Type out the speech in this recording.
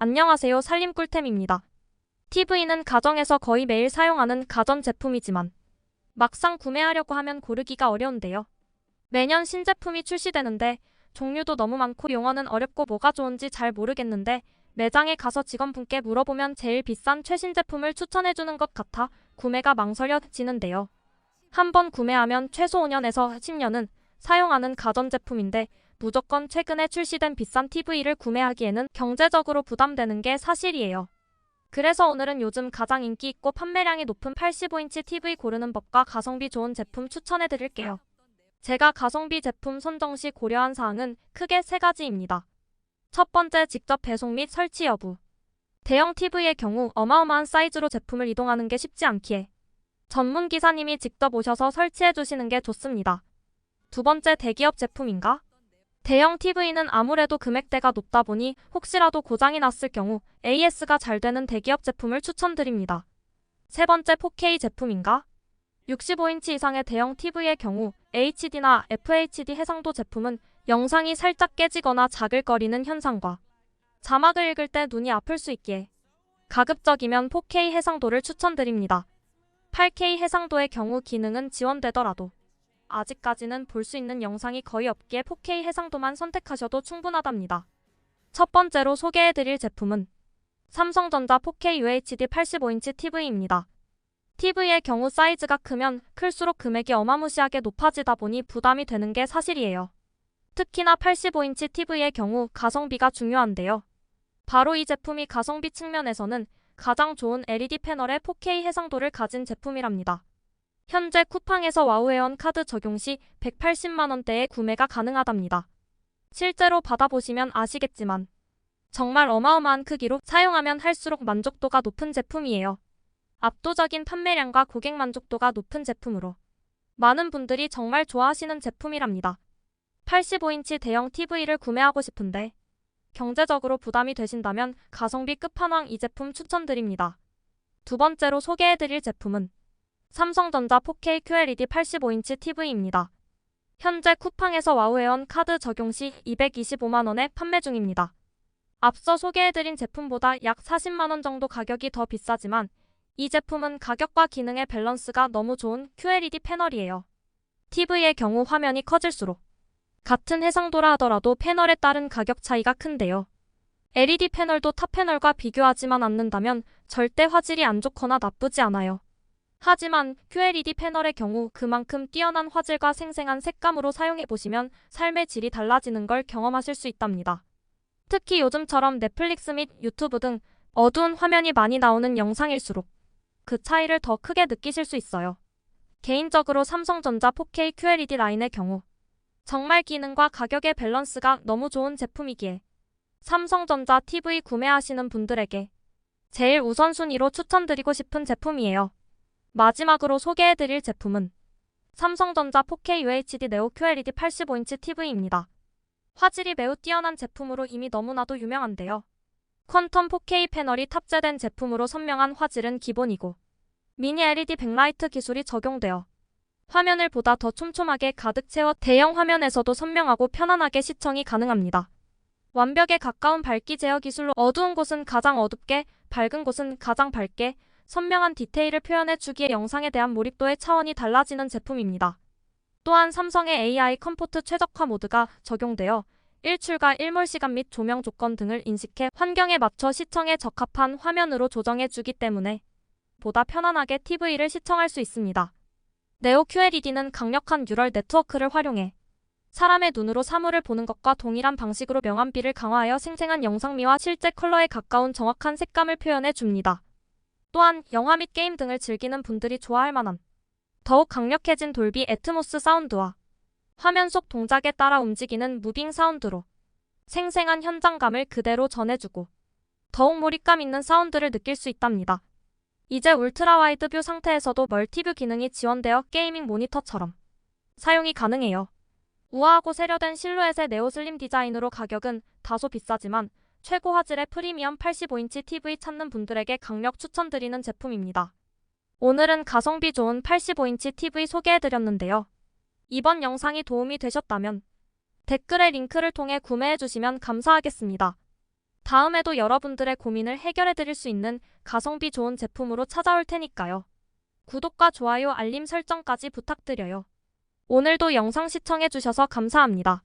안녕하세요. 살림 꿀템입니다. TV는 가정에서 거의 매일 사용하는 가전 제품이지만 막상 구매하려고 하면 고르기가 어려운데요. 매년 신제품이 출시되는데 종류도 너무 많고 용어는 어렵고 뭐가 좋은지 잘 모르겠는데 매장에 가서 직원분께 물어보면 제일 비싼 최신 제품을 추천해주는 것 같아 구매가 망설여지는데요. 한번 구매하면 최소 5년에서 10년은 사용하는 가전제품인데 무조건 최근에 출시된 비싼 TV를 구매하기에는 경제적으로 부담되는 게 사실이에요. 그래서 오늘은 요즘 가장 인기 있고 판매량이 높은 85인치 TV 고르는 법과 가성비 좋은 제품 추천해 드릴게요. 제가 가성비 제품 선정 시 고려한 사항은 크게 세 가지입니다. 첫 번째, 직접 배송 및 설치 여부. 대형 TV의 경우 어마어마한 사이즈로 제품을 이동하는 게 쉽지 않기에 전문 기사님이 직접 오셔서 설치해 주시는 게 좋습니다. 두 번째, 대기업 제품인가? 대형 TV는 아무래도 금액대가 높다 보니 혹시라도 고장이 났을 경우 AS가 잘 되는 대기업 제품을 추천드립니다. 세 번째 4K 제품인가? 65인치 이상의 대형 TV의 경우 HD나 FHD 해상도 제품은 영상이 살짝 깨지거나 자글거리는 현상과 자막을 읽을 때 눈이 아플 수 있기에 가급적이면 4K 해상도를 추천드립니다. 8K 해상도의 경우 기능은 지원되더라도 아직까지는 볼 수 있는 영상이 거의 없기에 4K 해상도만 선택하셔도 충분하답니다. 첫 번째로 소개해드릴 제품은 삼성전자 4K UHD 85인치 TV입니다. TV의 경우 사이즈가 크면 클수록 금액이 어마무시하게 높아지다 보니 부담이 되는 게 사실이에요. 특히나 85인치 TV의 경우 가성비가 중요한데요. 바로 이 제품이 가성비 측면에서는 가장 좋은 LED 패널의 4K 해상도를 가진 제품이랍니다. 현재 쿠팡에서 와우회원 카드 적용 시 180만원대에 구매가 가능하답니다. 실제로 받아보시면 아시겠지만 정말 어마어마한 크기로 사용하면 할수록 만족도가 높은 제품이에요. 압도적인 판매량과 고객 만족도가 높은 제품으로 많은 분들이 정말 좋아하시는 제품이랍니다. 85인치 대형 TV를 구매하고 싶은데 경제적으로 부담이 되신다면 가성비 끝판왕 이 제품 추천드립니다. 두 번째로 소개해드릴 제품은 삼성전자 4K QLED 85인치 TV입니다. 현재 쿠팡에서 와우회원 카드 적용 시 225만원에 판매 중입니다. 앞서 소개해드린 제품보다 약 40만원 정도 가격이 더 비싸지만 이 제품은 가격과 기능의 밸런스가 너무 좋은 QLED 패널이에요. TV의 경우 화면이 커질수록 같은 해상도라 하더라도 패널에 따른 가격 차이가 큰데요. LED 패널도 탑 패널과 비교하지만 않는다면 절대 화질이 안 좋거나 나쁘지 않아요. 하지만 QLED 패널의 경우 그만큼 뛰어난 화질과 생생한 색감으로 사용해보시면 삶의 질이 달라지는 걸 경험하실 수 있답니다. 특히 요즘처럼 넷플릭스 및 유튜브 등 어두운 화면이 많이 나오는 영상일수록 그 차이를 더 크게 느끼실 수 있어요. 개인적으로 삼성전자 4K QLED 라인의 경우 정말 기능과 가격의 밸런스가 너무 좋은 제품이기에 삼성전자 TV 구매하시는 분들에게 제일 우선순위로 추천드리고 싶은 제품이에요. 마지막으로 소개해드릴 제품은 삼성전자 4K UHD 네오 QLED 85인치 TV입니다. 화질이 매우 뛰어난 제품으로 이미 너무나도 유명한데요. 퀀텀 4K 패널이 탑재된 제품으로 선명한 화질은 기본이고 미니 LED 백라이트 기술이 적용되어 화면을 보다 더 촘촘하게 가득 채워 대형 화면에서도 선명하고 편안하게 시청이 가능합니다. 완벽에 가까운 밝기 제어 기술로 어두운 곳은 가장 어둡게, 밝은 곳은 가장 밝게, 선명한 디테일을 표현해 주기에 영상에 대한 몰입도의 차원이 달라지는 제품입니다. 또한 삼성의 AI 컴포트 최적화 모드가 적용되어 일출과 일몰 시간 및 조명 조건 등을 인식해 환경에 맞춰 시청에 적합한 화면으로 조정해 주기 때문에 보다 편안하게 TV를 시청할 수 있습니다. 네오 QLED는 강력한 뉴럴 네트워크를 활용해 사람의 눈으로 사물을 보는 것과 동일한 방식으로 명암비를 강화하여 생생한 영상미와 실제 컬러에 가까운 정확한 색감을 표현해 줍니다. 또한 영화 및 게임 등을 즐기는 분들이 좋아할 만한 더욱 강력해진 돌비 애트모스 사운드와 화면 속 동작에 따라 움직이는 무빙 사운드로 생생한 현장감을 그대로 전해주고 더욱 몰입감 있는 사운드를 느낄 수 있답니다. 이제 울트라 와이드 뷰 상태에서도 멀티뷰 기능이 지원되어 게이밍 모니터처럼 사용이 가능해요. 우아하고 세련된 실루엣의 네오슬림 디자인으로 가격은 다소 비싸지만 최고 화질의 프리미엄 85인치 TV 찾는 분들에게 강력 추천드리는 제품입니다. 오늘은 가성비 좋은 85인치 TV 소개해드렸는데요. 이번 영상이 도움이 되셨다면 댓글에 링크를 통해 구매해주시면 감사하겠습니다. 다음에도 여러분들의 고민을 해결해 드릴 수 있는 가성비 좋은 제품으로 찾아올 테니까요. 구독과 좋아요, 알림 설정까지 부탁드려요. 오늘도 영상 시청해 주셔서 감사합니다.